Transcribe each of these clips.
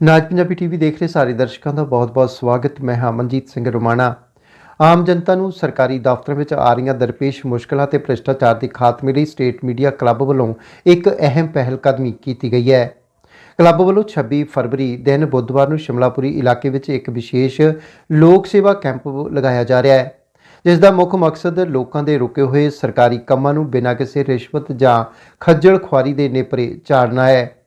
ਨਾਜ Punjabi TV ਦੇਖ ਰਹੇ ਸਾਰੇ ਦਰਸ਼ਕਾਂ ਦਾ ਬਹੁਤ-ਬਹੁਤ ਸਵਾਗਤ। ਮੈਂ ਹਾਂ ਮਨਜੀਤ ਸਿੰਘ ਰੋਮਾਣਾ। ਆਮ ਜਨਤਾ ਨੂੰ ਸਰਕਾਰੀ ਦਫ਼ਤਰਾਂ ਵਿੱਚ ਆ ਰਹੀਆਂ ਦਰਪੇਸ਼ ਮੁਸ਼ਕਲਾਂ ਤੇ ਭ੍ਰਿਸ਼ਟਾਚਾਰ ਦੇ ਖਾਤਮੇ ਲਈ ਸਟੇਟ ਮੀਡੀਆ ਕਲੱਬ ਵੱਲੋਂ ਇੱਕ ਅਹਿਮ ਪਹਿਲ ਕਦਮੀ ਕੀਤੀ ਗਈ ਹੈ। ਕਲੱਬ ਵੱਲੋਂ 26 ਫਰਵਰੀ ਦਿਨ ਬੁੱਧਵਾਰ ਨੂੰ ਸ਼ਿਮਲਾਪੁਰੀ ਇਲਾਕੇ ਵਿੱਚ ਇੱਕ ਵਿਸ਼ੇਸ਼ ਲੋਕ ਸੇਵਾ ਕੈਂਪ ਲਗਾਇਆ ਜਾ ਰਿਹਾ ਹੈ, ਜਿਸ ਦਾ ਮੁੱਖ ਮਕਸਦ ਲੋਕਾਂ ਦੇ ਰੁਕੇ ਹੋਏ ਸਰਕਾਰੀ ਕੰਮਾਂ ਨੂੰ ਬਿਨਾਂ ਕਿਸੇ ਰਿਸ਼ਵਤ ਜਾਂ ਖੱਜਲ ਖੁਆਰੀ ਦੇ ਨੇਪਰੇ ਝਾੜਨਾ ਹੈ।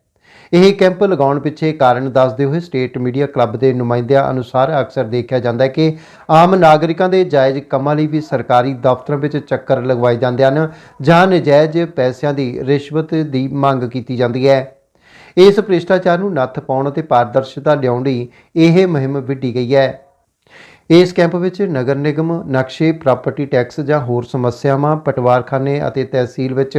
ਇਹ ਕੈਂਪ ਲਗਾਉਣ ਪਿੱਛੇ ਕਾਰਨ ਦੱਸਦੇ ਹੋਏ ਸਟੇਟ ਮੀਡੀਆ ਕਲੱਬ ਦੇ ਨੁਮਾਇੰਦਿਆਂ ਅਨੁਸਾਰ ਅਕਸਰ ਦੇਖਿਆ ਜਾਂਦਾ ਹੈ ਕਿ ਆਮ ਨਾਗਰਿਕਾਂ ਦੇ ਜਾਇਜ਼ ਕੰਮਾਂ ਲਈ ਵੀ ਸਰਕਾਰੀ ਦਫ਼ਤਰਾਂ ਵਿੱਚ ਚੱਕਰ ਲਗਵਾਏ ਜਾਂਦੇ ਹਨ ਜਾਂ ਨਜਾਇਜ਼ ਪੈਸਿਆਂ ਦੀ ਰਿਸ਼ਵਤ ਦੀ ਮੰਗ ਕੀਤੀ ਜਾਂਦੀ ਹੈ। ਇਸ ਭ੍ਰਿਸ਼ਟਾਚਾਰ ਨੂੰ ਨੱਥ ਪਾਉਣ ਅਤੇ ਪਾਰਦਰਸ਼ਤਾ ਲਿਆਉਣ ਲਈ ਇਹ ਮੁਹਿੰਮ ਵਿੱਢੀ ਗਈ ਹੈ। ਇਸ ਕੈਂਪ ਵਿੱਚ ਨਗਰ ਨਿਗਮ, ਨਕਸ਼ੇ, ਪ੍ਰਾਪਰਟੀ ਟੈਕਸ ਜਾਂ ਹੋਰ ਸਮੱਸਿਆਵਾਂ, ਪਟਵਾਰਖਾਨੇ ਅਤੇ ਤਹਿਸੀਲ ਵਿੱਚ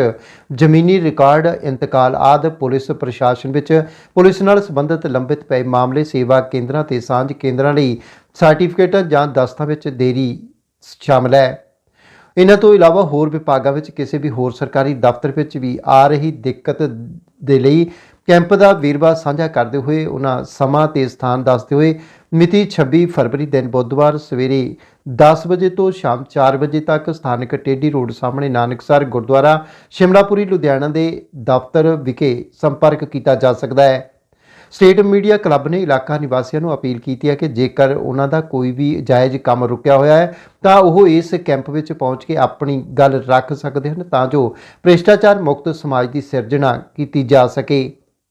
ਜ਼ਮੀਨੀ ਰਿਕਾਰਡ, ਇੰਤਕਾਲ ਆਦਿ ਪੁਲਿਸ ਪ੍ਰਸ਼ਾਸਨ ਵਿੱਚ ਪੁਲਿਸ ਨਾਲ ਸੰਬੰਧਿਤ ਲੰਬਿਤ ਪਏ ਮਾਮਲੇ ਸੇਵਾ ਕੇਂਦਰਾਂ ਤੇ ਸਾਂਝ ਕੇਂਦਰਾਂ ਲਈ ਸਰਟੀਫਿਕੇਟਾਂ ਜਾਂ ਦਸਤਾਂ ਵਿੱਚ ਦੇਰੀ ਸ਼ਾਮਲ ਹੈ। ਇਹਨਾਂ ਤੋਂ ਇਲਾਵਾ ਹੋਰ ਵਿਭਾਗਾਂ ਵਿੱਚ ਕਿਸੇ ਵੀ ਹੋਰ ਸਰਕਾਰੀ ਦਫ਼ਤਰ ਵਿੱਚ ਵੀ ਆ ਰਹੀ ਦਿੱਕਤ ਦੇ ਲਈ ਕੈਂਪ ਦਾ ਵੀਰਵਾ ਸਾਂਝਾ ਕਰਦੇ ਹੋਏ ਉਹਨਾਂ ਸਮਾਂ ਤੇ ਸਥਾਨ ਦੱਸਦੇ ਹੋਏ ਮਿਤੀ 26 ਫਰਵਰੀ ਦਿਨ ਬੁੱਧਵਾਰ ਸਵੇਰੇ 10 ਵਜੇ ਤੋਂ ਸ਼ਾਮ 4 ਵਜੇ ਤੱਕ ਸਥਾਨਕ ਟੇਡੀ ਰੋਡ ਸਾਹਮਣੇ ਨਾਨਕਸਰ ਗੁਰਦੁਆਰਾ ਸ਼ਿਮਲਾਪੁਰੀ ਲੁਧਿਆਣਾ ਦੇ ਦਫ਼ਤਰ ਵਿਖੇ ਸੰਪਰਕ ਕੀਤਾ ਜਾ ਸਕਦਾ ਹੈ। ਸਟੇਟ ਮੀਡੀਆ ਕਲੱਬ ਨੇ ਇਲਾਕਾ ਨਿਵਾਸੀਆਂ ਨੂੰ ਅਪੀਲ ਕੀਤੀ ਹੈ ਕਿ ਜੇਕਰ ਉਹਨਾਂ ਦਾ ਕੋਈ ਵੀ ਜਾਇਜ਼ ਕੰਮ ਰੁਕਿਆ ਹੋਇਆ ਹੈ, ਤਾਂ ਉਹ ਇਸ ਕੈਂਪ ਵਿੱਚ ਪਹੁੰਚ ਕੇ ਆਪਣੀ ਗੱਲ ਰੱਖ ਸਕਦੇ ਹਨ ਤਾਂ ਜੋ ਭ੍ਰਿਸ਼ਟਾਚਾਰ ਮੁਕਤ ਸਮਾਜ ਦੀ ਸਿਰਜਣਾ ਕੀਤੀ ਜਾ ਸਕੇ।